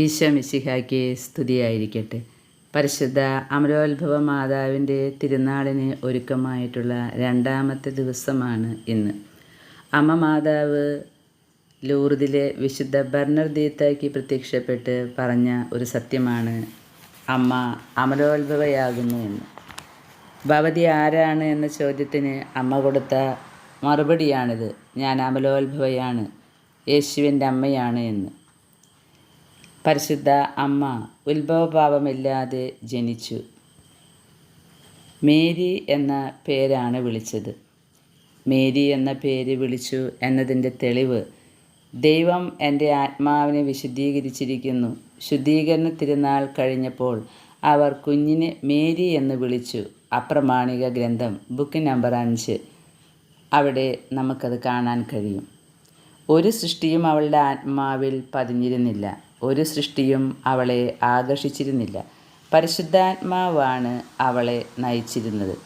ഈശോ മിശിഹായ്ക്ക് സ്തുതിയായിരിക്കട്ടെ. പരിശുദ്ധ അമരോത്ഭവ മാതാവിന്റെ തിരുനാളിന് ഒരുക്കമായിട്ടുള്ള രണ്ടാമത്തെ ദിവസമാണ് ഇന്ന്. അമ്മ മാതാവ് ലൂർദിലെ വിശുദ്ധ ബർണർദീത്തയ്ക്ക് പ്രത്യക്ഷപ്പെട്ട് പറഞ്ഞ ഒരു സത്യമാണ് അമ്മ അമരോത്ഭവയാകുന്നു എന്ന്. ഭവതി ആരാണ് എന്ന ചോദ്യത്തിന് അമ്മ കൊടുത്ത മറുപടിയാണിത് ഞാൻ അമലോത്ഭവയാണ് യേശുവിന്റെ അമ്മയാണ് എന്ന്. പരിശുദ്ധ അമ്മ ഉത്ഭവഭാവമില്ലാതെ ജനിച്ചു. മേരി എന്ന പേരാണ് വിളിച്ചത്. മേരി എന്ന പേര് വിളിച്ചു എന്നതിന്റെ തെളിവ് ദൈവം എന്റെ ആത്മാവിനെ വിശുദ്ധീകരിച്ചിരിക്കുന്നു. ശുദ്ധീകരണ തിരുനാൾ കഴിഞ്ഞപ്പോൾ അവർ കുഞ്ഞിനെ മേരി എന്ന് വിളിച്ചു. അപ്രമാണിക ഗ്രന്ഥം ബുക്ക് നമ്പർ അഞ്ച്. അവിടെ നമുക്കത് കാണാൻ കഴിയും. ഒരു സൃഷ്ടിയും അവളുടെ ആത്മാവിൽ പതിഞ്ഞിരുന്നില്ല. ഒരു സൃഷ്ടിയും അവളെ ആകർഷിച്ചിരുന്നില്ല. പരിശുദ്ധാത്മാവാണ് അവളെ നയിച്ചിരുന്നത്.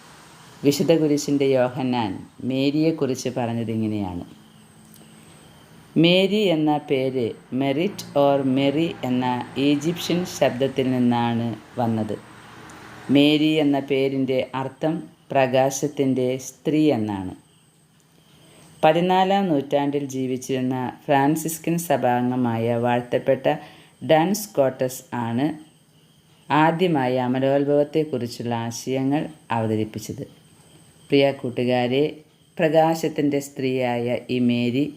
വിശുദ്ധ കുരിശിന്റെ യോഹന്നാൻ മേരിയെക്കുറിച്ച് പറഞ്ഞതിങ്ങനെയാണ്. മേരി എന്ന പേര് മെറിറ്റ് ഓർ മെറി എന്ന ഈജിപ്ഷ്യൻ ശബ്ദത്തിൽ നിന്നാണ് വന്നത്. മേരി എന്ന പേരിന്റെ അർത്ഥം പ്രകാശത്തിന്റെ സ്ത്രീ എന്നാണ്. പതിനാലാം നൂറ്റാണ്ടിൽ ജീവിച്ചിരുന്ന ഫ്രാൻസിസ്കൻ സഭാംഗമായ വാഴ്ത്തപ്പെട്ട ഡാൻസ് സ്കോട്ടസ് ആണ് ആദ്യമായി അമലോത്ഭവത്തെക്കുറിച്ചുള്ള ആശയങ്ങൾ അവതരിപ്പിച്ചത്. പ്രിയ കൂട്ടുകാരെ പ്രകാശത്തിന്റെ സ്ത്രീയായ ഈ മേരി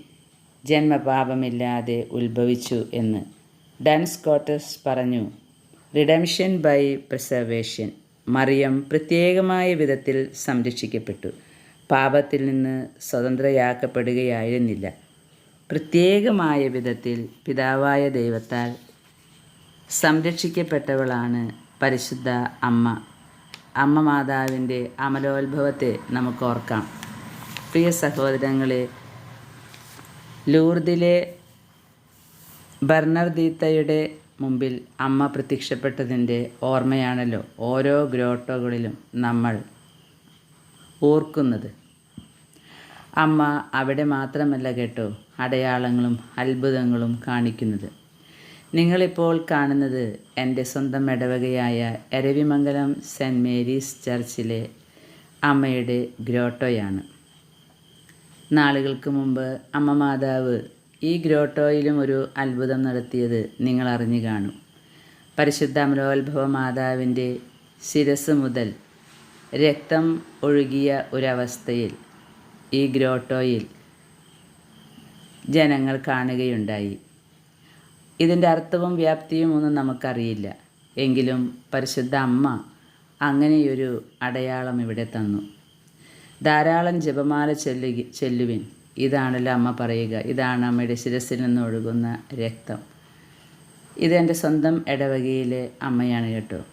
ജന്മപാപമില്ലാതെ ഉത്ഭവിച്ചു എന്ന് ഡാൻസ് സ്കോട്ടസ് പറഞ്ഞു. റിഡംഷൻ ബൈ പ്രിസർവേഷൻ മറിയം പ്രത്യേകമായ വിധത്തിൽ സംരക്ഷിക്കപ്പെട്ടു. പാപത്തിൽ നിന്ന് സ്വതന്ത്രയാക്കപ്പെടുകയായിരുന്നില്ല. പ്രത്യേകമായ വിധത്തിൽ പിതാവായ ദൈവത്താൽ സംരക്ഷിക്കപ്പെട്ടവളാണ് പരിശുദ്ധ അമ്മ. അമ്മ മാതാവിന്റെ അമലോത്ഭവത്തെ നമുക്ക് ഓർക്കാം. പ്രിയ സഹോദരങ്ങളെ ലൂർദിലെ ബർണർദീത്തയുടെ മുമ്പിൽ അമ്മ പ്രത്യക്ഷപ്പെട്ടതിന്റെ ഓർമ്മയാണല്ലോ ഓരോ ഗ്രോട്ടോകളിലും നമ്മൾ ഓർക്കുന്നത്. അമ്മ അവിടെ മാത്രമല്ല കേട്ടോ അടയാളങ്ങളും അത്ഭുതങ്ങളും കാണിക്കുന്നത്. നിങ്ങളിപ്പോൾ കാണുന്നത് എന്റെ സ്വന്തം ഇടവകയായ എരവിമംഗലം സെന്റ് മേരീസ് ചർച്ചിലെ അമ്മയുടെ ഗ്രോട്ടോയാണ്. നാളുകൾക്ക് മുമ്പ് അമ്മ മാതാവ് ഈ ഗ്രോട്ടോയിലും ഒരു അത്ഭുതം നടത്തിയത് നിങ്ങൾ അറിഞ്ഞു കാണും. പരിശുദ്ധ അമലോത്ഭവ മാതാവിന്റെ ശിരസ് മുതൽ രക്തം ഒഴുകിയ ഒരവസ്ഥയിൽ ഈ ഗ്രോട്ടോയിൽ ജനങ്ങൾ കാണുകയുണ്ടായി. ഇതിന്റെ അർത്ഥവും വ്യാപ്തിയും ഒന്നും നമുക്കറിയില്ല. എങ്കിലും പരിശുദ്ധ അമ്മ അങ്ങനെയൊരു അടയാളം ഇവിടെ തന്നു. ധാരാളം ജപമാല ചെല്ലുക ചെല്ലുവിൻ. ഇതാണല്ലോ അമ്മ പറയുക. ഇതാണ് അമ്മയുടെ ശിരസിൽ നിന്നൊഴുകുന്ന രക്തം. ഇതെന്റെ സ്വന്തം ഇടവകയിലെ അമ്മയാണ് കേട്ടോ.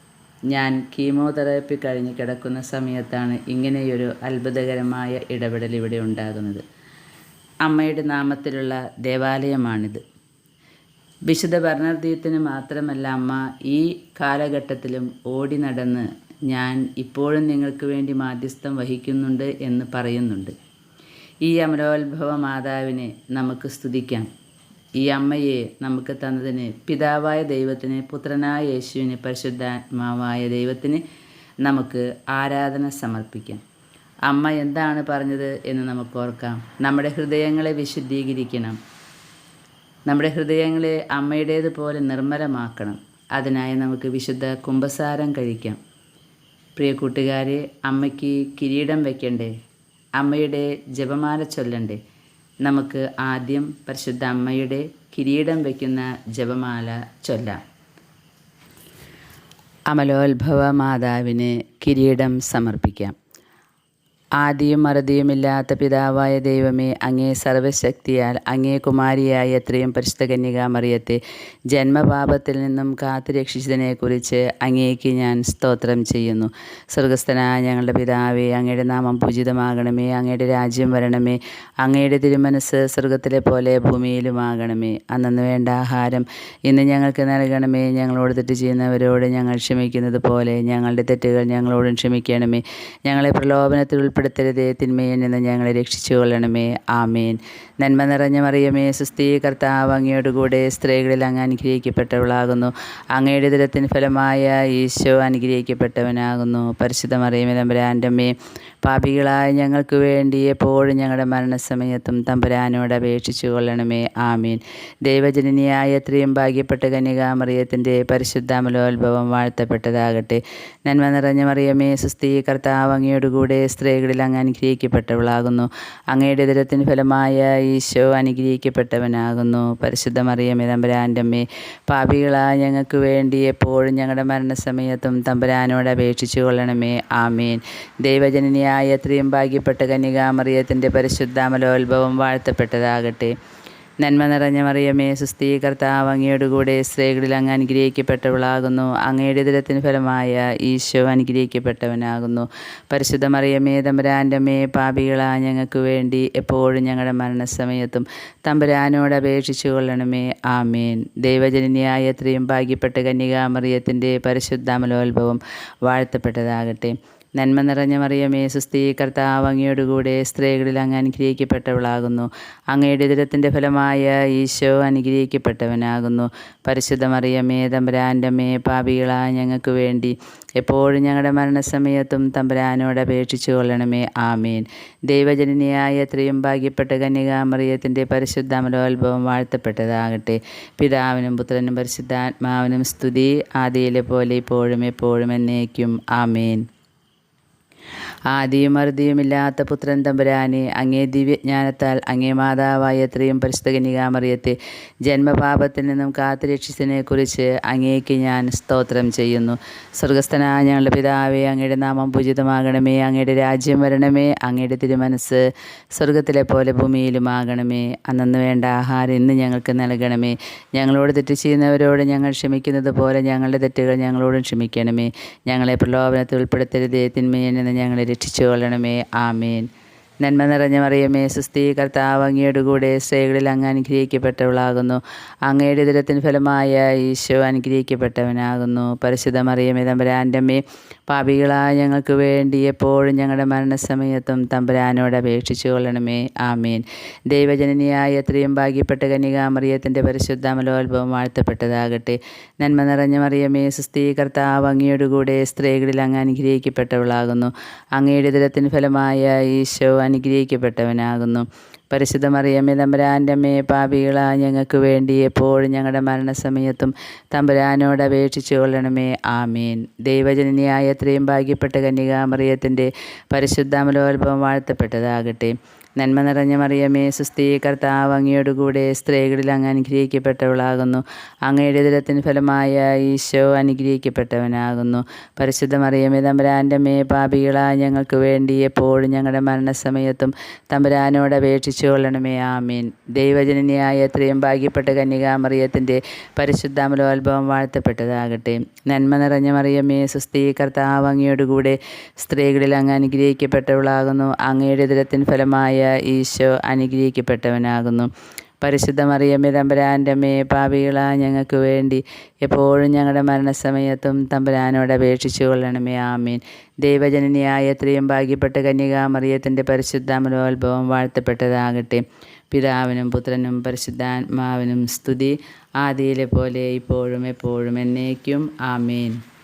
ഞാൻ കീമോതെറാപ്പി കഴിഞ്ഞ് കിടക്കുന്ന സമയത്താണ് ഇങ്ങനെയൊരു അത്ഭുതകരമായ ഇടപെടൽ ഇവിടെ ഉണ്ടാകുന്നത്. അമ്മയുടെ നാമത്തിലുള്ള ദേവാലയമാണിത്. വിശുദ്ധ ഭരണാർത്ഥീയത്തിന് മാത്രമല്ല അമ്മ ഈ കാലഘട്ടത്തിലും ഓടി നടന്ന് ഞാൻ ഇപ്പോഴും നിങ്ങൾക്ക് വേണ്ടി മാധ്യസ്ഥം വഹിക്കുന്നുണ്ട് എന്ന് പറയുന്നുണ്ട്. ഈ അമരോത്ഭവ മാതാവിനെ നമുക്ക് സ്തുതിക്കാം. ഈ അമ്മയെ നമുക്ക് തന്നതിന് പിതാവായ ദൈവത്തിന് പുത്രനായ യേശുവിന് പരിശുദ്ധാത്മാവായ ദൈവത്തിന് നമുക്ക് ആരാധന സമർപ്പിക്കാം. അമ്മ എന്താണ് പറഞ്ഞത് എന്ന് നമുക്ക് ഓർക്കാം. നമ്മുടെ ഹൃദയങ്ങളെ വിശുദ്ധീകരിക്കണം. നമ്മുടെ ഹൃദയങ്ങളെ അമ്മയുടേതുപോലെ നിർമ്മലമാക്കണം. അതിനായി നമുക്ക് വിശുദ്ധ കുംഭസാരം കഴിക്കാം. പ്രിയ കൂട്ടുകാരെ അമ്മയ്ക്ക് കിരീടം വയ്ക്കണ്ടേ അമ്മയുടെ ജപമാല ചൊല്ലണ്ടേ? നമുക്ക് ആദ്യം പരിശുദ്ധ അമ്മയുടെ കിരീടം വയ്ക്കുന്ന ജപമാല ചൊല്ലാം. അമലോത്ഭവ മാതാവിന് കിരീടം സമർപ്പിക്കാം. ആദിയും മറുതിയുമില്ലാത്ത പിതാവായ ദൈവമേ അങ്ങേ സർവശക്തിയാൽ അങ്ങേ കുമാരിയായ എത്രയും പരിശുദ്ധ കന്യകാമറിയത്തെ ജന്മപാപത്തിൽ നിന്നും കാത്തു രക്ഷിച്ചതിനെക്കുറിച്ച് അങ്ങേക്ക് ഞാൻ സ്തോത്രം ചെയ്യുന്നു. സ്വർഗസ്ഥനായ ഞങ്ങളുടെ പിതാവേ അങ്ങയുടെ നാമം പൂജിതമാകണമേ അങ്ങയുടെ രാജ്യം വരണമേ അങ്ങയുടെ തിരുമനസ് സ്വർഗത്തിലെ പോലെ ഭൂമിയിലുമാകണമേ. അന്നു വേണ്ട ആഹാരം ഇന്ന് ഞങ്ങൾക്ക് നൽകണമേ ഞങ്ങളോട് തെറ്റ് ചെയ്യുന്നവരോട് ഞങ്ങൾ ക്ഷമിക്കുന്നത് പോലെ ഞങ്ങളുടെ തെറ്റുകൾ ഞങ്ങളോടും ക്ഷമിക്കണമേ. ഞങ്ങളെ പ്രലോഭനത്തിൽ ഉൾപ്പെടുത്തി ഉൾപ്പെടുത്തരുതേ തിന്മയിൽ നിന്ന് ഞങ്ങളെ രക്ഷിച്ചു കൊള്ളണമേ. ആമേൻ. നന്മ നിറഞ്ഞ മറിയമേ സുസ്ഥീ കർത്താവ് അങ്ങയോടുകൂടെ സ്ത്രീകളിൽ അങ്ങ് അനുഗ്രഹിക്കപ്പെട്ടവളാകുന്നു. അങ്ങയുടെ ദുരത്തിന് ഫലമായ ഈശോ അനുഗ്രഹിക്കപ്പെട്ടവനാകുന്നു. പരിശുദ്ധ മറിയമേ തമ്പുരാന്റെ അമ്മേ പാപികളായ ഞങ്ങൾക്ക് വേണ്ടി എപ്പോഴും ഞങ്ങളുടെ മരണസമയത്തും തമ്പുരാനോട് അപേക്ഷിച്ചു കൊള്ളണമേ. ആമീൻ. ദൈവജനനിയായ എത്രയും ഭാഗ്യപ്പെട്ട കന്യകാമറിയത്തിന്റെ പരിശുദ്ധാമലോത്ഭവം വാഴ്ത്തപ്പെട്ടതാകട്ടെ. നന്മ നിറഞ്ഞ മറിയമേ സുസ്ഥീ കർത്താവ് സ്ത്രീകളിൽ അങ്ങ് അനുഗ്രഹിക്കപ്പെട്ടവളാകുന്നു. അങ്ങയുടെ ദുരത്തിന് ഫലമായ ഈശോ അനുഗ്രഹിക്കപ്പെട്ടവനാകുന്നു. പരിശുദ്ധ മറിയമേ തമ്പുരാന്റെ അമ്മേ പാപികളായ ഞങ്ങൾക്ക് വേണ്ടി എപ്പോഴും ഞങ്ങളുടെ മരണസമയത്തും തമ്പുരാനോട് അപേക്ഷിച്ചു കൊള്ളണമേ. ആമീൻ. ദൈവജനനിയായ എത്രയും ഭാഗ്യപ്പെട്ട കന്യകാമറിയത്തിന്റെ പരിശുദ്ധാമലോത്ഭവം വാഴ്ത്തപ്പെട്ടതാകട്ടെ. നന്മ നിറഞ്ഞ മറിയമേ സുസ്ഥീ കർത്താവ് അങ്ങയോടുകൂടെ സ്ത്രീകളിൽ അങ്ങ് അനുഗ്രഹിക്കപ്പെട്ടവളാകുന്നു. അങ്ങയുടെ ദിനത്തിന് ഫലമായ ഈശോ അനുഗ്രഹിക്കപ്പെട്ടവനാകുന്നു. പരിശുദ്ധ മറിയമേ തമ്പുരാന്റെ മേ പാപികളായ ഞങ്ങൾക്ക് വേണ്ടി എപ്പോഴും ഞങ്ങളുടെ മരണസമയത്തും തമ്പുരാനോട് അപേക്ഷിച്ചു കൊള്ളണമേ. ആമേൻ. ദൈവജനനിയായ എത്രയും ഭാഗ്യപ്പെട്ട കന്യകാമറിയത്തിന്റെ പരിശുദ്ധാമലോത്ഭവം വാഴ്ത്തപ്പെട്ടതാകട്ടെ. നന്മ നിറഞ്ഞ മറിയമേ സുസ്ഥീ കർത്താവ് അങ്ങയോടുകൂടെ സ്ത്രീകളിൽ അങ്ങ് അനുഗ്രഹിക്കപ്പെട്ടവളാകുന്നു. അങ്ങയുടെ ദുരത്തിന്റെ ഫലമായ ഈശോ അനുഗ്രഹിക്കപ്പെട്ടവനാകുന്നു. പരിശുദ്ധ മറിയമേ തമ്പുരാന്റെ അമ്മേ പാപികളായ ഞങ്ങൾക്ക് വേണ്ടി എപ്പോഴും ഞങ്ങളുടെ മരണസമയത്തും തമ്പുരാനോട് അപേക്ഷിച്ചു കൊള്ളണമേ. ആമേൻ. ദൈവജനനിയായ എത്രയും ഭാഗ്യപ്പെട്ട കന്യകാമറിയത്തിന്റെ പരിശുദ്ധാമലോത്ഭവം വാഴ്ത്തപ്പെട്ടതാകട്ടെ. പിതാവിനും പുത്രനും പരിശുദ്ധാത്മാവിനും സ്തുതി. ആദിയിലെ പോലെ ഇപ്പോഴും എപ്പോഴും എന്നേക്കും. ആമേൻ. ആദിയും അറുതിയുമില്ലാത്ത പുത്രൻ തമ്പുരാനെ അങ്ങേ ദിവ്യജ്ഞാനത്താൽ അങ്ങേ മാതാവായ എത്രയും പരിസ്ഥകനികാമറിയത്തെ ജന്മപാപത്തിൽ നിന്നും കാത്തുരക്ഷിച്ചതിനെക്കുറിച്ച് അങ്ങേക്ക് ഞാൻ സ്തോത്രം ചെയ്യുന്നു. സ്വർഗസ്ഥനായ ഞങ്ങളുടെ പിതാവേ അങ്ങയുടെ നാമം പൂജിതമാകണമേ അങ്ങയുടെ രാജ്യം വരണമേ അങ്ങയുടെ തിരുമനസ് സ്വർഗത്തിലെ പോലെ ഭൂമിയിലുമാകണമേ. അന്നു വേണ്ട ആഹാരം ഇന്ന് ഞങ്ങൾക്ക് നൽകണമേ. ഞങ്ങളോട് തെറ്റ് ചെയ്യുന്നവരോട് ഞങ്ങൾ ക്ഷമിക്കുന്നത് പോലെ ഞങ്ങളുടെ തെറ്റുകൾ ഞങ്ങളോടും ക്ഷമിക്കണമേ. ഞങ്ങളെ പ്രലോഭനത്തിൽ ഉൾപ്പെടുത്തരുതേ തിന്മയിൽ നിന്ന് ഞങ്ങളെ രക്ഷിച്ചു കൊള്ളണമേ ആമേൻ. നന്മ നിറഞ്ഞ മറിയമേ സുസ്ഥീ കർത്താവ് അങ്ങയോടുകൂടെ സ്ത്രീകളിൽ അങ്ങ് അനുഗ്രഹിക്കപ്പെട്ടവളാകുന്നു. അങ്ങയുടെ ദുരത്തിന് ഫലമായ ഈശോ അനുഗ്രഹിക്കപ്പെട്ടവനാകുന്നു. പരിശുദ്ധ മറിയമേ തമ്പുരാന്റെ അമ്മേ പാപികളായ ഞങ്ങൾക്ക് വേണ്ടി എപ്പോഴും ഞങ്ങളുടെ മരണസമയത്തും തമ്പുരാനോട് അപേക്ഷിച്ചു കൊള്ളണമേ. ആമീൻ. ദൈവജനനിയായ എത്രയും ഭാഗ്യപ്പെട്ട കന്യകാമറിയത്തിന്റെ പരിശുദ്ധാമലോത്ഭവം വാഴ്ത്തപ്പെട്ടതാകട്ടെ. നന്മ നിറഞ്ഞ മറിയമേ സുസ്ഥീ കർത്താവ് അങ്ങയോടുകൂടെ സ്ത്രീകളിൽ അങ്ങ് അനുഗ്രഹിക്കപ്പെട്ടവളാകുന്നു. അങ്ങയുടെ ദുരത്തിന് ഫലമായ ഈശോ അനുഗ്രഹിക്കപ്പെട്ടവനാകുന്നു. പരിശുദ്ധ മറിയമ്മേ തമ്പുരാന്റെ അമ്മേ പാപികളാ ഞങ്ങൾക്ക് വേണ്ടി എപ്പോഴും ഞങ്ങളുടെ മരണസമയത്തും തമ്പുരാനോട് അപേക്ഷിച്ചു കൊള്ളണമേ. ആമീൻ. ദൈവജനനിയായ എത്രയും ഭാഗ്യപ്പെട്ട കന്യകാമറിയത്തിന്റെ പരിശുദ്ധാമലോത്ഭവം വാഴ്ത്തപ്പെട്ടതാകട്ടെ. നന്മ നിറഞ്ഞ മറിയമേ സുസ്ഥീ കർത്താവ് അങ്ങയോടുകൂടെ സ്ത്രീകളിൽ അങ്ങ് അനുഗ്രഹിക്കപ്പെട്ടവളാകുന്നു. അങ്ങയുടെ ദുരത്തിന് ഫലമായ ഈശോ അനുഗ്രഹിക്കപ്പെട്ടവനാകുന്നു. പരിശുദ്ധ മറിയമേ തമ്പുരാന്റെ മേ പാപികളായ ഞങ്ങൾക്ക് വേണ്ടി എപ്പോഴും ഞങ്ങളുടെ മരണസമയത്തും തമ്പുരാനോട് അപേക്ഷിച്ചു കൊള്ളണമേ. ആമീൻ. ദൈവജനനിയായ എത്രയും ഭാഗ്യപ്പെട്ട കന്യകാമറിയത്തിന്റെ പരിശുദ്ധാമലോത്ഭവം വാഴ്ത്തപ്പെട്ടതാകട്ടെ. നന്മ നിറഞ്ഞ മറിയമേ സുസ്ഥീ കർത്താവ് അങ്ങയോടുകൂടെ സ്ത്രീകളിൽ അങ്ങ് അനുഗ്രഹിക്കപ്പെട്ടവളാകുന്നു. അങ്ങയുടെ ദുരത്തിന് ഫലമായ ഈശോ അനുഗ്രഹിക്കപ്പെട്ടവനാകുന്നു. പരിശുദ്ധ മറിയമ്മ തമ്പുരാന്റെ അമ്മയെ പാപികളാ ഞങ്ങൾക്ക് വേണ്ടി എപ്പോഴും ഞങ്ങളുടെ മരണസമയത്തും തമ്പുരാനോട് അപേക്ഷിച്ചു കൊള്ളണമേ. ആമീൻ. ദൈവജനനിയായ എത്രയും ഭാഗ്യപ്പെട്ട കന്യകാമറിയത്തിന്റെ പരിശുദ്ധാമലോത്ഭവം വാഴ്ത്തപ്പെട്ടതാകട്ടെ. പിതാവിനും പുത്രനും പരിശുദ്ധാത്മാവിനും സ്തുതി. ആദിയിലെ പോലെ ഇപ്പോഴും എപ്പോഴും എന്നേക്കും. ആമീൻ.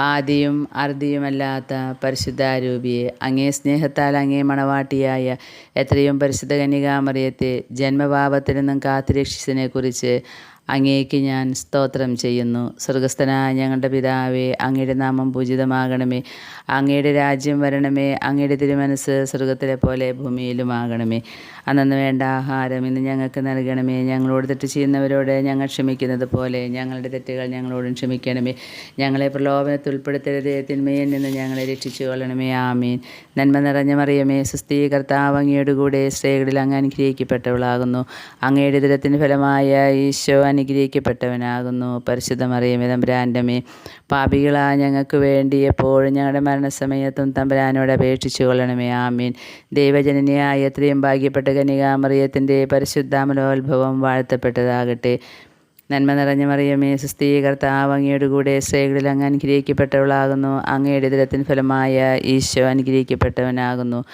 ആദിയും അർദിയുമല്ലാത്ത പരിശുദ്ധാരൂപിയെ അങ്ങേ സ്നേഹത്താൽ അങ്ങേ മണവാട്ടിയായ എത്രയും പരിശുദ്ധ കന്യകാമറിയത്തെ ജന്മപാപത്തിൽ നിന്നും കാത്തുരക്ഷിച്ചതിനെക്കുറിച്ച് അങ്ങേക്ക് ഞാൻ സ്തോത്രം ചെയ്യുന്നു. സ്വർഗസ്ഥനായ ഞങ്ങളുടെ പിതാവേ അങ്ങയുടെ നാമം പൂജിതമാകണമേ. അങ്ങയുടെ രാജ്യം വരണമേ. അങ്ങയുടെ തിരുമനസ് സ്വർഗത്തിലെ പോലെ ഭൂമിയിലുമാകണമേ. അന്നു വേണ്ട ആഹാരം ഇന്ന് ഞങ്ങൾക്ക് നൽകണമേ. ഞങ്ങളോട് തെറ്റ് ചെയ്യുന്നവരോട് ഞങ്ങൾ ക്ഷമിക്കുന്നത് പോലെ ഞങ്ങളുടെ തെറ്റുകൾ ഞങ്ങളോടും ക്ഷമിക്കണമേ. ഞങ്ങളെ പ്രലോഭനത്തിൽ ഉൾപ്പെടുത്തരുതേ. തിന്മയിൽ നിന്ന് ഞങ്ങളെ രക്ഷിച്ചു കൊള്ളണമേ. ആമീൻ. നന്മ നിറഞ്ഞ മറിയമേ സുസ്ഥീ കർത്താവ് അങ്ങയുടെ കൂടെ സ്ത്രീകളിൽ അങ്ങ് അനുഗ്രഹിക്കപ്പെട്ടവളാകുന്നു. അങ്ങയുടെ ദിനത്തിന് ഫലമായ ഈശോ അനുഗ്രഹിക്കപ്പെട്ടവനാകുന്നു. പരിശുദ്ധ മറിയമേ തമ്പുരാന്റമേ പാപികളായ ഞങ്ങൾക്ക് വേണ്ടി എപ്പോഴും ഞങ്ങളുടെ മരണസമയത്തും തമ്പുരാനോട് അപേക്ഷിച്ചു കൊള്ളണമേ. ആമീൻ. ദൈവജനനിയായ എത്രയും ഭാഗ്യപ്പെട്ട കനികാമറിയത്തിന്റെ പരിശുദ്ധാമലോത്ഭവം വാഴ്ത്തപ്പെട്ടതാകട്ടെ. നന്മ നിറഞ്ഞ മറിയമേ സുസ്ഥീകർത്താവ് അങ്ങയുടെ കൂടെ സ്ത്രീകളിൽ അങ്ങ് അനുഗ്രഹിക്കപ്പെട്ടവളാകുന്നു. അങ്ങയുടെ ദിനത്തിന് ഫലമായ ഈശോ അനുഗ്രഹിക്കപ്പെട്ടവനാകുന്നു.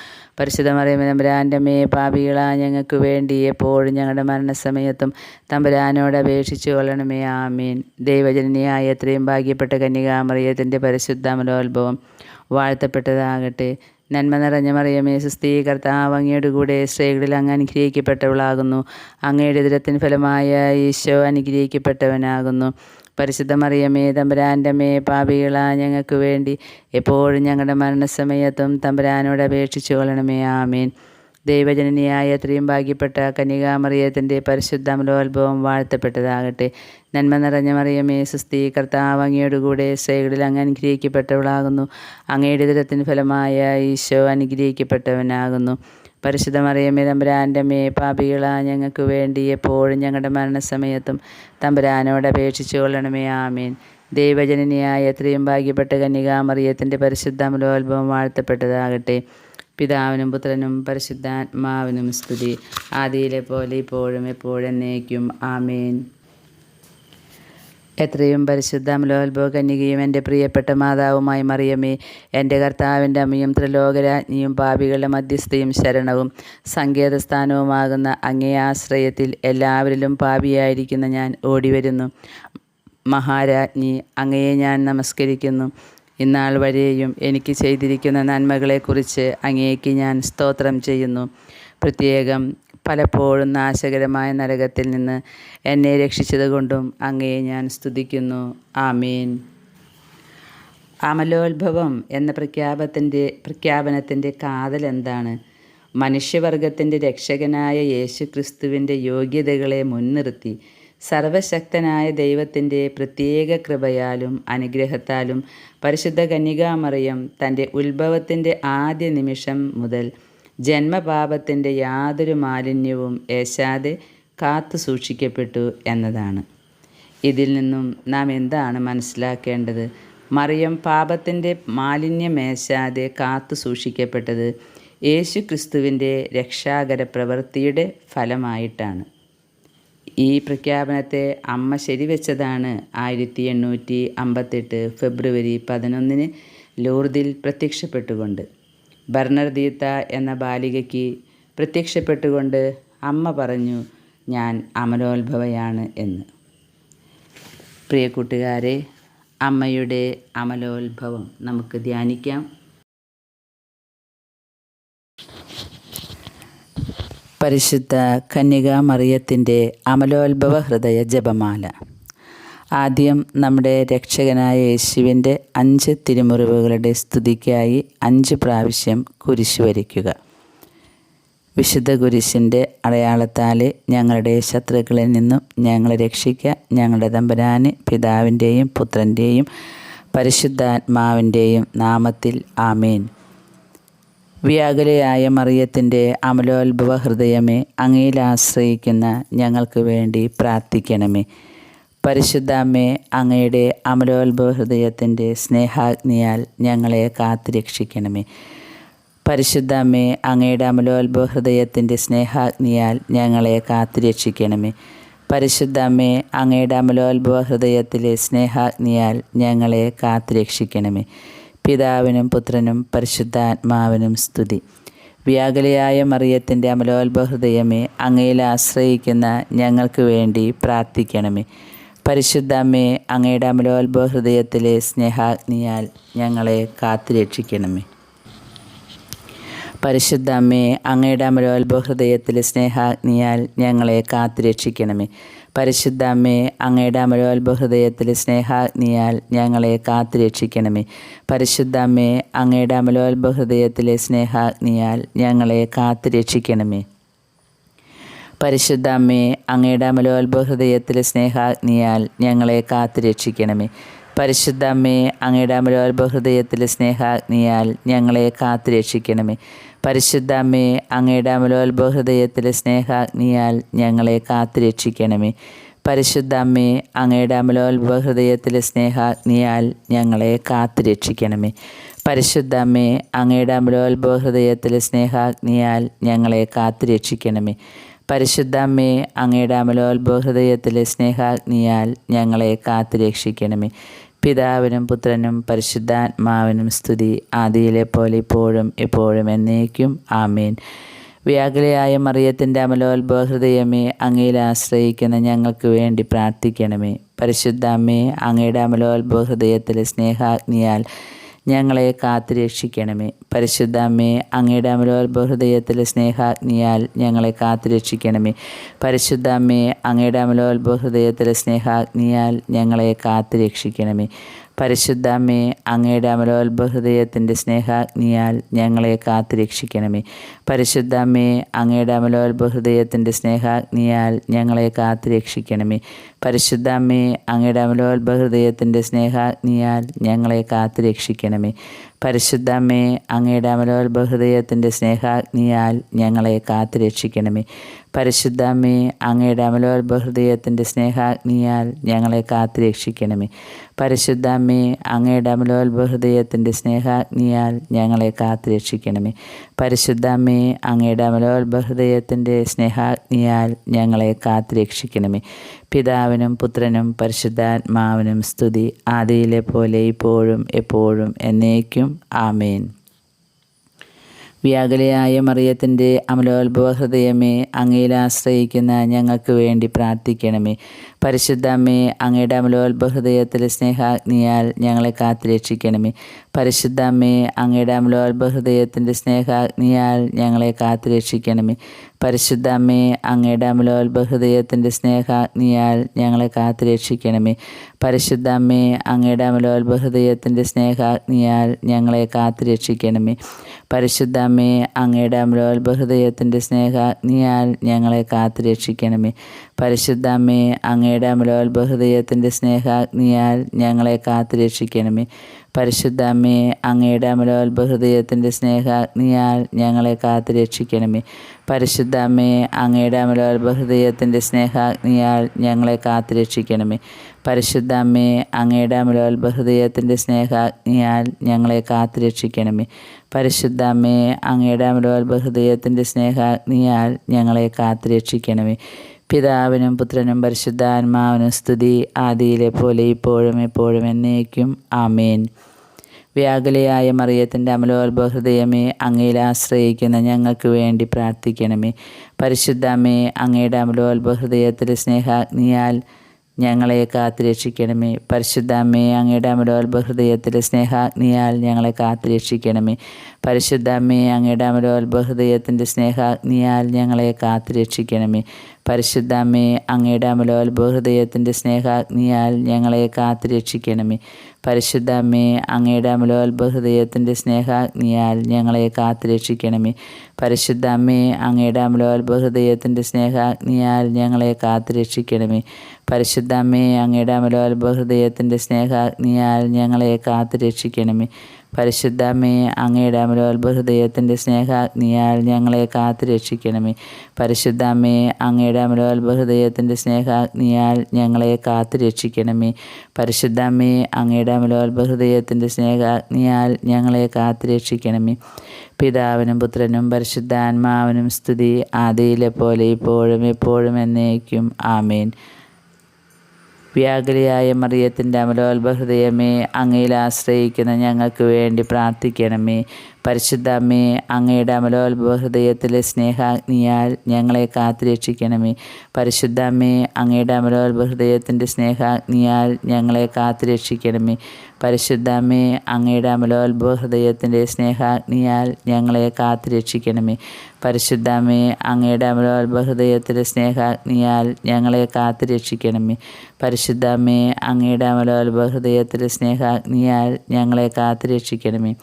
പരിശുദ്ധ മറിയമേ തമ്പുരാന്റെ മേ പാപികളാ ഞങ്ങൾക്ക് വേണ്ടി എപ്പോഴും ഞങ്ങളുടെ മരണസമയത്തും തമ്പുരാനോട് അപേക്ഷിച്ചു കൊള്ളണമേ. ആമീൻ. ദൈവജനനിയായ എത്രയും ഭാഗ്യപ്പെട്ട കന്യകാമറിയത്തിന്റെ പരിശുദ്ധ അമലോത്ഭവം വാഴ്ത്തപ്പെട്ടതാകട്ടെ. നന്മ നിറഞ്ഞ മറിയമേ സുസ്ഥീ കർത്താവ് അങ്ങയുടെ കൂടെ സ്ത്രീകളിൽ അങ്ങ് അനുഗ്രഹിക്കപ്പെട്ടവളാകുന്നു. അങ്ങയുടെ ദിനത്തിന് ഫലമായ ഈശോ അനുഗ്രഹിക്കപ്പെട്ടവനാകുന്നു. പരിശുദ്ധ മറിയമേ തമ്പുരാന്റെ മേ പാപികള ഞങ്ങൾക്ക് വേണ്ടി എപ്പോഴും ഞങ്ങളുടെ മരണസമയത്തും തമ്പുരാനോട് അപേക്ഷിച്ചു കൊള്ളണമേ. ആമീൻ. ദൈവജനനിയായ ഇത്രയും ഭാഗ്യപ്പെട്ട കന്യകാമറിയത്തിന്റെ പരിശുദ്ധ അമലോത്ഭവം വാഴ്ത്തപ്പെട്ടതാകട്ടെ. നന്മ നിറഞ്ഞ മറിയമേ സുസ്ഥി കർത്താവ് അങ്ങയുടെ കൂടെ സ്ത്രീകളിൽ അങ്ങ് അനുഗ്രഹിക്കപ്പെട്ടവളാകുന്നു. അങ്ങയുടെ ദിനത്തിന് ഫലമായ ഈശോ അനുഗ്രഹിക്കപ്പെട്ടവനാകുന്നു. പരിശുദ്ധ മറിയമ്മേ തമ്പുരാന്റെ മേ പാപികളാ ഞങ്ങൾക്ക് വേണ്ടി എപ്പോഴും ഞങ്ങളുടെ മരണസമയത്തും തമ്പുരാനോട് അപേക്ഷിച്ചു കൊള്ളണമേ ആമീൻ. ദൈവജനനിയായ എത്രയും ഭാഗ്യപ്പെട്ട കന്യകാമറിയത്തിന്റെ പരിശുദ്ധ അമലോത്ഭവം വാഴ്ത്തപ്പെട്ടതാകട്ടെ. പിതാവിനും പുത്രനും പരിശുദ്ധാത്മാവിനും സ്തുതി. ആദിയിലെ പോലെ ഇപ്പോഴും എപ്പോഴും എന്നേക്കും ആമേൻ. എത്രയും പരിശുദ്ധ അമലോത്ഭവ എന്റെ പ്രിയപ്പെട്ട മാതാവുമായി മറിയമേ എന്റെ കർത്താവിന്റെ അമ്മയും ത്രിലോകരാജ്ഞിയും പാപികളുടെ മധ്യസ്ഥയും ശരണവും സങ്കേതസ്ഥാനവുമാകുന്ന അങ്ങേ ആശ്രയത്തിൽ എല്ലാവരിലും പാപിയായിരിക്കുന്ന ഞാൻ ഓടിവരുന്നു. മഹാരാജ്ഞി അങ്ങയെ ഞാൻ നമസ്കരിക്കുന്നു. ഇന്നാൾ വരെയും എനിക്ക് ചെയ്തിരിക്കുന്ന നന്മകളെക്കുറിച്ച് അങ്ങേക്ക് ഞാൻ സ്തോത്രം ചെയ്യുന്നു. പ്രത്യേകം പലപ്പോഴും നാശകരമായ നരകത്തിൽ നിന്ന് എന്നെ രക്ഷിച്ചതുകൊണ്ടും അങ്ങയെ ഞാൻ സ്തുതിക്കുന്നു. ആമീൻ. അമലോത്ഭവം എന്ന പ്രഖ്യാപത്തിന്റെ പ്രഖ്യാപനത്തിന്റെ കാതൽ എന്താണ്? മനുഷ്യവർഗത്തിന്റെ രക്ഷകനായ യേശു ക്രിസ്തുവിന്റെ യോഗ്യതകളെ മുൻനിർത്തി സർവശക്തനായ ദൈവത്തിന്റെ പ്രത്യേക കൃപയാലും അനുഗ്രഹത്താലും പരിശുദ്ധ കന്യകാമറിയം തന്റെ ഉത്ഭവത്തിന്റെ ആദ്യ നിമിഷം മുതൽ ജന്മപാപത്തിന്റെ യാതൊരു മാലിന്യവും ഏശാതെ കാത്തു സൂക്ഷിക്കപ്പെട്ടു എന്നതാണ്. ഇതിൽ നിന്നും നാം എന്താണ് മനസ്സിലാക്കേണ്ടത്? മറിയം പാപത്തിന്റെ മാലിന്യമേശാതെ കാത്തു സൂക്ഷിക്കപ്പെട്ടത് യേശു ക്രിസ്തുവിന്റെ രക്ഷാകര പ്രവൃത്തിയുടെ ഫലമായിട്ടാണ്. ഈ പ്രഖ്യാപനത്തെ അമ്മ ശരിവെച്ചതാണ് ആയിരത്തി എണ്ണൂറ്റി അമ്പത്തെട്ട് ഫെബ്രുവരി പതിനൊന്നിന് ലൂർദിൽ പ്രത്യക്ഷപ്പെട്ടുകൊണ്ട്. ബർണർദീത്ത എന്ന ബാലികയ്ക്ക് പ്രത്യക്ഷപ്പെട്ടുകൊണ്ട് അമ്മ പറഞ്ഞു ഞാൻ അമലോത്ഭവയാണ് എന്ന്. പ്രിയ കൂട്ടുകാരെ അമ്മയുടെ അമലോത്ഭവം നമുക്ക് ധ്യാനിക്കാം. പരിശുദ്ധ കന്യകാ മറിയത്തിന്റെ അമലോത്ഭവ ഹൃദയ ജപമാല. ആദ്യം നമ്മുടെ രക്ഷകനായ യേശുവിന്റെ അഞ്ച് തിരുമുറിവുകളുടെ സ്തുതിക്കായി അഞ്ച് പ്രാവശ്യം കുരിശ് വരയ്ക്കുക. വിശുദ്ധ കുരിശിന്റെ അടയാളത്താലെ ഞങ്ങളുടെ ശത്രുക്കളിൽ നിന്നും ഞങ്ങളെ രക്ഷിക്കുക. ഞങ്ങളുടെ തമ്പരാന് പിതാവിന്റെയും പുത്രന്റെയും പരിശുദ്ധാത്മാവിന്റെയും നാമത്തിൽ ആമേൻ. വ്യാകുലയായ മറിയത്തിന്റെ അമലോത്ഭവ ഹൃദയമേ അങ്ങയിൽ ആശ്രയിക്കുന്ന ഞങ്ങൾക്ക് വേണ്ടി പ്രാർത്ഥിക്കണമേ. പരിശുദ്ധാമ്മേ അങ്ങയുടെ അമലോത്ഭവ ഹൃദയത്തിന്റെ സ്നേഹാഗ്നിയാൽ ഞങ്ങളെ കാത്തുരക്ഷിക്കണമേ. പരിശുദ്ധാമ്മേ അങ്ങയുടെ അമലോത്ഭവ ഹൃദയത്തിന്റെ സ്നേഹാഗ്നിയാൽ ഞങ്ങളെ കാത്തുരക്ഷിക്കണമേ. പരിശുദ്ധാമ്മേ അങ്ങയുടെ അമലോത്ഭവ ഹൃദയത്തിലെ സ്നേഹാഗ്നിയാൽ ഞങ്ങളെ കാത്തുരക്ഷിക്കണമേ. പിതാവിനും പുത്രനും പരിശുദ്ധാത്മാവിനും സ്തുതി. വ്യാകുലയായ മറിയത്തിന്റെ അമലോത്ഭവ ഹൃദയമേ അങ്ങയിൽ ആശ്രയിക്കുന്ന ഞങ്ങൾക്ക് വേണ്ടി പ്രാർത്ഥിക്കണമേ. പരിശുദ്ധമ്മേ അങ്ങയുടെ അമലോത്ഭവ ഹൃദയത്തിലെ സ്നേഹാഗ്നിയാൽ ഞങ്ങളെ കാത്തുരക്ഷിക്കണമേ. പരിശുദ്ധ അമ്മേ അങ്ങയുടെ അമലോത്ഭവ ഹൃദയത്തിലെ സ്നേഹാഗ്നിയാൽ ഞങ്ങളെ കാത്തുരക്ഷിക്കണമേ. പരിശുദ്ധ അമ്മേ അങ്ങയുടെ അമലോത്ഭവ ഹൃദയത്തിലെ സ്നേഹാഗ്നിയാൽ ഞങ്ങളെ കാത്തുരക്ഷിക്കണമേ. പരിശുദ്ധ അമ്മേ അങ്ങയുടെ അമലോത്ഭവ ഹൃദയത്തിലെ സ്നേഹാഗ്നിയാൽ ഞങ്ങളെ കാത്തുരക്ഷിക്കണമേ. പരിശുദ്ധ അമ്മേ അങ്ങയുടെ അമലോത്ഭവ ഹൃദയത്തിലെ സ്നേഹാഗ്നിയാൽ ഞങ്ങളെ കാത്തുരക്ഷിക്കണമേ പരിശുദ്ധ അമ്മേ അങ്ങയുടെ അമലോത്ഭവ ഹൃദയത്തിലെ സ്നേഹാഗ്നിയാൽ ഞങ്ങളെ കാത്തുരക്ഷിക്കണമേ പരിശുദ്ധ അമ്മേ അങ്ങയുടെ അമലോത്ഭവ ഹൃദയത്തിലെ സ്നേഹാഗ്നിയാൽ ഞങ്ങളെ കാത്തുരക്ഷിക്കണമേ പരിശുദ്ധ അമ്മേ അങ്ങയുടെ അമലോത്ഭവ ഹൃദയത്തിലെ സ്നേഹാഗ്നിയാൽ ഞങ്ങളെ കാത്തുരക്ഷിക്കണമേ പരിശുദ്ധ അമ്മേ അങ്ങയുടെ അമലോത്ഭവ ഹൃദയത്തിലെ സ്നേഹാഗ്നിയാൽ ഞങ്ങളെ കാത്തുരക്ഷിക്കണമേ പരിശുദ്ധ അമ്മേ അങ്ങയുടെ അമലോത്ഭവ ഹൃദയത്തിലെ സ്നേഹാഗ്നിയാൽ ഞങ്ങളെ കാത്തു രക്ഷിക്കണമേ പിതാവിനും പുത്രനും പരിശുദ്ധാത്മാവിനും സ്തുതി ആദിയിലെ പോലെ ഇപ്പോഴും എപ്പോഴും എന്നേക്കും. ആമേൻ. വ്യാകുലയായ മറിയത്തിന്റെ അമലോത്ഭവ ഹൃദയമേ അങ്ങയിൽ ആശ്രയിക്കുന്ന ഞങ്ങൾക്ക് വേണ്ടി പ്രാർത്ഥിക്കണമേ. പരിശുദ്ധ അമ്മേ അങ്ങയുടെ അമലോത്ഭവ ഹൃദയത്തിലെ സ്നേഹാഗ്നിയാൽ ഞങ്ങളെ കാത്തുരക്ഷിക്കണമേ. പരിശുദ്ധ അമ്മേ അങ്ങയുടെ അമലോത്ഭഹൃദയത്തിലെ സ്നേഹാഗ്നിയാൽ ഞങ്ങളെ കാത്തുരക്ഷിക്കണമേ. പരിശുദ്ധ അമ്മേ അങ്ങയുടെ അമലോത്ഭഹൃദയത്തിലെ സ്നേഹാഗ്നിയാൽ ഞങ്ങളെ കാത്തുരക്ഷിക്കണമേ. പരിശുദ്ധ അമ്മേ അങ്ങയുടെ അമലോത്ഭ ഹൃദയത്തിന്റെ സ്നേഹാഗ്നിയാൽ ഞങ്ങളെ കാത്തുരക്ഷിക്കണമേ. പരിശുദ്ധമേ അങ്ങയുടെ അമലോത്ഭ ഹൃദയത്തിന്റെ സ്നേഹാഗ്നിയാൽ ഞങ്ങളെ കാത്തുരക്ഷിക്കണമേ. പരിശുദ്ധമേ അങ്ങയുടെ അമലോത്ഭ ഹൃദയത്തിന്റെ സ്നേഹാഗ്നിയാൽ ഞങ്ങളെ കാത്തുരക്ഷിക്കണമേ. പരിശുദ്ധമേ അങ്ങയുടെ അമലോത്ഭ ഹൃദയത്തിന്റെ സ്നേഹാഗ്നിയാൽ ഞങ്ങളെ കാത്തുരക്ഷിക്കണമേ. പരിശുദ്ധ അമ്മേ അങ്ങയുടെ അമലോത്ഭ ഹൃദയത്തിന്റെ സ്നേഹാഗ്നിയാൽ ഞങ്ങളെ കാത്തു രക്ഷിക്കണമേ പരിശുദ്ധമേ അങ്ങയുടെ അമലോത്ഭ ഹൃദയത്തിന്റെ സ്നേഹാഗ്നിയാൽ ഞങ്ങളെ കാത്തു രക്ഷിക്കണമേ പരിശുദ്ധമേ അങ്ങയുടെ അമലോത്ഭ ഹൃദയത്തിന്റെ സ്നേഹാഗ്നിയാൽ ഞങ്ങളെ കാത്തു രക്ഷിക്കണമേ പിതാവിനും പുത്രനും പരിശുദ്ധാത്മാവിനും സ്തുതി ആദിയിലെ പോലെ ഇപ്പോഴും എപ്പോഴും എന്നേക്കും. ആമേൻ. വ്യാകുലയായ മറിയത്തിന്റെ അമലോത്ഭവ ഹൃദയമേ അങ്ങയിൽ ആശ്രയിക്കുന്ന ഞങ്ങൾക്ക് വേണ്ടി പ്രാർത്ഥിക്കണമേ. പരിശുദ്ധ അമ്മേ അങ്ങയുടെ അമലോത്ഭ സ്നേഹാഗ്നിയാൽ ഞങ്ങളെ കാത്തുരക്ഷിക്കണമേ. പരിശുദ്ധ അമ്മേ അങ്ങയുടെ അമലോത്ഭ ഹൃദയത്തിന്റെ സ്നേഹാഗ്നിയാൽ ഞങ്ങളെ കാത്തുരക്ഷിക്കണമേ. പരിശുദ്ധ അമ്മേ അങ്ങയുടെ അമലോത്ഭ ഹൃദയത്തിന്റെ സ്നേഹാഗ്നിയാൽ ഞങ്ങളെ കാത്തുരക്ഷിക്കണമേ. പരിശുദ്ധ അമ്മേ അങ്ങയുടെ അമലോത്ഭ ഹൃദയത്തിന്റെ സ്നേഹാഗ്നിയാൽ ഞങ്ങളെ കാത്തുരക്ഷിക്കണമേ. പരിശുദ്ധ അമ്മേ അങ്ങയുടെ അമലോത്ഭ ഹൃദയത്തിന്റെ സ്നേഹാഗ്നിയാൽ ഞങ്ങളെ കാത്തുരക്ഷിക്കണമേ. പരിശുദ്ധ അമ്മേ അമലോത്ഭവ ഹൃദയത്തിന്റെ സ്നേഹാഗ്നിയാൽ ഞങ്ങളെ കാത്തു രക്ഷിക്കണമേ പരിശുദ്ധ അമ്മയെ അങ്ങയുടെ ഹൃദയത്തിന്റെ സ്നേഹാഗ്നിയാൽ ഞങ്ങളെ കാത്തു രക്ഷിക്കണമേ പരിശുദ്ധ അമ്മയെ അങ്ങയുടെ ഹൃദയത്തിന്റെ സ്നേഹാഗ്നിയാൽ ഞങ്ങളെ കാത്തു രക്ഷിക്കണമേ പരിശുദ്ധ അമ്മയെ അങ്ങയുടെ ഹൃദയത്തിന്റെ സ്നേഹാഗ്നിയാൽ ഞങ്ങളെ കാത്തു രക്ഷിക്കണമേ പരിശുദ്ധ അമ്മയെ അങ്ങയുടെ ഹൃദയത്തിന്റെ സ്നേഹാഗ്നിയാൽ ഞങ്ങളെ കാത്തുരക്ഷിക്കണമേ. പിതാവിനും പുത്രനും പരിശുദ്ധാത്മാവിനും സ്തുതി ആദിയിലെ പോലെ ഇപ്പോഴും എപ്പോഴും എന്നേക്കും. ആമേൻ. വ്യാകുലയായ മറിയത്തിന്റെ അമലോത്ഭവ ഹൃദയമേ അങ്ങയിൽ ആശ്രയിക്കുന്ന ഞങ്ങൾക്ക് വേണ്ടി പ്രാർത്ഥിക്കണമേ. പരിശുദ്ധ അമ്മേ അങ്ങയുടെ അമലോത്ഭവ ഹൃദയത്തിലെ സ്നേഹാഗ്നിയാൽ ഞങ്ങളെ കാത്തുരക്ഷിക്കണമേ. പരിശുദ്ധ അമ്മേ അങ്ങയുടെ അമലോത്ഭ ഹൃദയത്തിലെ സ്നേഹാഗ്നിയാൽ ഞങ്ങളെ കാത്തുരക്ഷിക്കണമേ. പരിശുദ്ധ അമ്മേ അങ്ങയുടെ അമലോത്ഭ ഹൃദയത്തിന്റെ സ്നേഹാഗ്നിയാൽ ഞങ്ങളെ കാത്തുരക്ഷിക്കണമേ. പരിശുദ്ധ അമ്മേ അങ്ങയുടെ അമലോത്ഭവ ഹൃദയത്തിന്റെ സ്നേഹാഗ്നിയാൽ ഞങ്ങളെ കാത്തുരക്ഷിക്കണമേ. പരിശുദ്ധ അമ്മേ അങ്ങയുടെ അമലോത്ഭവ ഹൃദയത്തിന്റെ സ്നേഹാഗ്നിയാൽ ഞങ്ങളെ കാത്തുരക്ഷിക്കണമേ. പരിശുദ്ധ അമ്മേ അങ്ങയുടെ അമലോത്ഭവ ഹൃദയത്തിന്റെ സ്നേഹാഗ്നിയാൽ ഞങ്ങളെ കാത്തുരക്ഷിക്കണമേ. പരിശുദ്ധ അമ്മേ അങ്ങയുടെ അമലോത്ഭവ ഹൃദയത്തിന്റെ സ്നേഹാഗ്നിയാൽ ഞങ്ങളെ കാത്തുരക്ഷിക്കണമേ. പരിശുദ്ധ അമ്മേ അങ്ങയുടെ അമലോത്ഭ ഹൃദയത്തിന്റെ സ്നേഹാഗ്നിയാൽ ഞങ്ങളെ കാത്തു രക്ഷിക്കണമേ. പരിശുദ്ധമേ അങ്ങയുടെ അമലോത്ഭ ഹൃദയത്തിന്റെ സ്നേഹാഗ്നിയാൽ ഞങ്ങളെ കാത്തു രക്ഷിക്കണമേ. പരിശുദ്ധമേ അങ്ങയുടെ അമലോത്ഭ ഹൃദയത്തിന്റെ സ്നേഹാഗ്നിയാൽ ഞങ്ങളെ കാത്തു രക്ഷിക്കണമേ. പിതാവിനും പുത്രനും പരിശുദ്ധാത്മാവിനും സ്തുതി ആദിയിലെ പോലെ ഇപ്പോഴും എപ്പോഴും എന്നേക്കും. ആമേൻ. വ്യാകുലയായ മറിയത്തിന്റെ അമലോത്ഭ ഹൃദയമേ അങ്ങയിൽ ആശ്രയിക്കുന്ന ഞങ്ങൾക്ക് വേണ്ടി പ്രാർത്ഥിക്കണമേ. പരിശുദ്ധ അമ്മേ അങ്ങയുടെ അമലോത്ഭവ ഹൃദയത്തിലെ സ്നേഹാഗ്നിയാൽ ഞങ്ങളെ കാത്തുരക്ഷിക്കണമേ. പരിശുദ്ധ അമ്മേ അങ്ങയുടെ അമലോത്ഭവ ഹൃദയത്തിന്റെ സ്നേഹാഗ്നിയാൽ ഞങ്ങളെ കാത്തുരക്ഷിക്കണമേ. പരിശുദ്ധ അമ്മേ അങ്ങയുടെ അമലോത്ഭവ ഹൃദയത്തിന്റെ സ്നേഹാഗ്നിയാൽ ഞങ്ങളെ കാത്തുരക്ഷിക്കണമേ. പരിശുദ്ധ അമ്മേ അങ്ങയുടെ അമലോത്ഭവ ഹൃദയത്തിലെ സ്നേഹാഗ്നിയാൽ ഞങ്ങളെ കാത്തുരക്ഷിക്കണമേ. പരിശുദ്ധ അമ്മേ അങ്ങയുടെ അമലോത്ഭവ ഹൃദയത്തിലെ സ്നേഹാഗ്നിയാൽ ഞങ്ങളെ കാത്തുരക്ഷിക്കണമേ.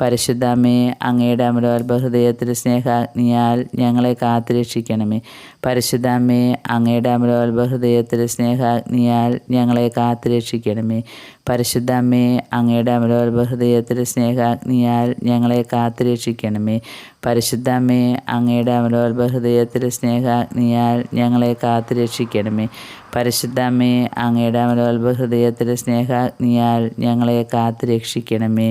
പരിശുദ്ധ അമ്മേ അങ്ങയുടെ അമലോത്ഭ ഹൃദയത്തിലെ സ്നേഹാഗ്നിയാൽ ഞങ്ങളെ കാത്തുരക്ഷിക്കണമേ. പരിശുദ്ധ അമ്മേ അങ്ങയുടെ അമലോത്ഭ ഹൃദയത്തിലെ സ്നേഹാഗ്നിയാൽ ഞങ്ങളെ കാത്തുരക്ഷിക്കണമേ. പരിശുദ്ധ അമ്മേ അങ്ങയുടെ അമലോത്ഭ ഹൃദയത്തിലെ സ്നേഹാഗ്നിയാൽ ഞങ്ങളെ കാത്തുരക്ഷിക്കണമേ. പരിശുദ്ധ അമ്മേ അങ്ങയുടെ അമലോത്ഭ ഹൃദയത്തിലെ സ്നേഹാഗ്നിയാൽ ഞങ്ങളെ കാത്തുരക്ഷിക്കണമേ. പരിശുദ്ധ അമ്മേ അങ്ങയുടെ അമലോത്ഭ ഹൃദയത്തിലെ സ്നേഹാഗ്നിയാൽ ഞങ്ങളെ കാത്തുരക്ഷിക്കണമേ.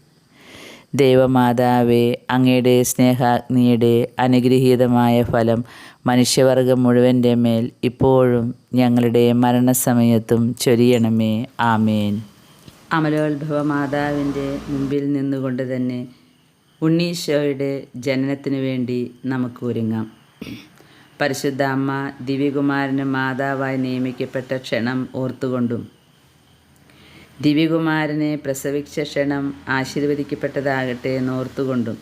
ദൈവമാതാവേ അങ്ങയുടെ സ്നേഹാഗ്നിയുടെ അനുഗ്രഹീതമായ ഫലം മനുഷ്യവർഗം മുഴുവന്റെ മേൽ ഇപ്പോഴും ഞങ്ങളുടെ മരണസമയത്തും ചൊരിയണമേ. ആമേൻ. അമലോത്ഭവ മാതാവിന്റെ മുമ്പിൽ നിന്നുകൊണ്ട് തന്നെ ഉണ്ണീശോയുടെ ജനനത്തിനു വേണ്ടി നമുക്ക് ഒരുങ്ങാം. പരിശുദ്ധ അമ്മ ദിവ്യകുമാരന് മാതാവായി നിയമിക്കപ്പെട്ട ക്ഷണം ഓർത്തുകൊണ്ടും ദിവ്യകുമാരനെ പ്രസവിച്ച ക്ഷണം ആശീർവദിക്കപ്പെട്ടതാകട്ടെ എന്നോർത്തുകൊണ്ടും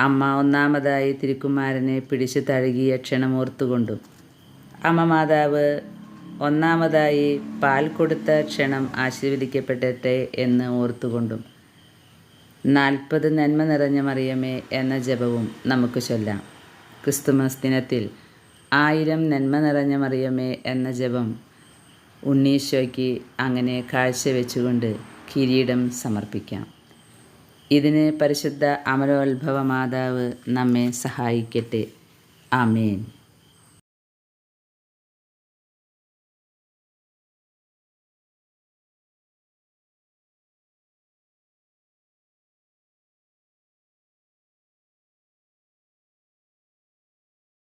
അമ്മ ഒന്നാമതായി തിരുക്കുമാരനെ പിടിച്ചു തഴുകിയ ക്ഷണം ഓർത്തുകൊണ്ടും അമ്മ മാതാവ് ഒന്നാമതായി പാൽ കൊടുത്ത ക്ഷണം ആശീർവദിക്കപ്പെടട്ടെ എന്ന് ഓർത്തുകൊണ്ടും നാൽപ്പത് നന്മ നിറഞ്ഞ മറിയമേ എന്ന ജപവും നമുക്ക് ചൊല്ലാം. ക്രിസ്തുമസ് ദിനത്തിൽ ആയിരം നന്മ നിറഞ്ഞ മറിയമേ എന്ന ജപം ഉണ്ണീശോയ്ക്ക് അങ്ങനെ കാഴ്ചവെച്ചുകൊണ്ട് കിരീടം സമർപ്പിക്കാം. ഇതിന് പരിശുദ്ധ അമലോത്ഭവ മാതാവ് നമ്മെ സഹായിക്കട്ടെ. ആമേൻ.